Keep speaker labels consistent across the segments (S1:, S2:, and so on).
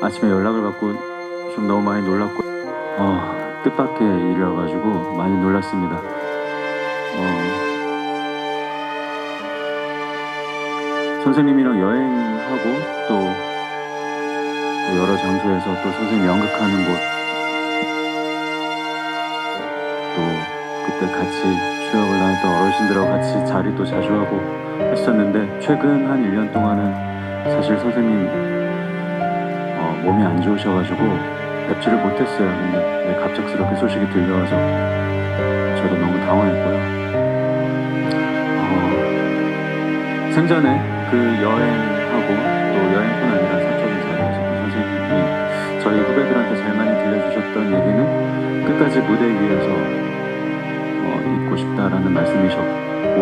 S1: 아침에 연락을 받고 좀 너무 많이 놀랐고 어, 뜻밖의 일이어가지고 많이 놀랐습니다. 어, 선생님이랑 여행하고 또, 또 여러 장소에서 또 선생님 연극하는 곳 또 그때 같이 추억을 나눴던 어르신들하고 같이 자리도 자주 하고 했었는데 최근 한 1년 동안은 사실 선생님 어, 몸이 안 좋으셔가지고 뵙지를 못했어요. 근데 네, 갑작스럽게 소식이 들려와서 저도 너무 당황했고요. 어, 생전에 그 여행하고 또 여행뿐 아니라 사적인 자리에서 그 선생님이 저희 후배들한테 제일 많이 들려주셨던 얘기는 끝까지 무대 위에서 어, 있고 싶다라는 말씀이셨고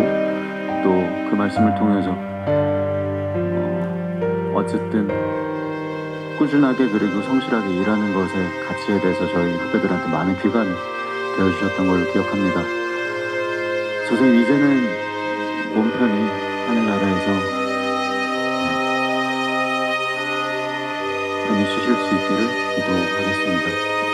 S1: 또 그 말씀을 통해서 어, 어쨌든 꾸준하게 그리고 성실하게 일하는 것의 가치에 대해서 저희 후배들한테 많은 귀감이 되어주셨던 걸로 기억합니다. 선생님 이제는 몸 편히 하늘나라에서 편히 쉬실 수 있기를 기도하겠습니다.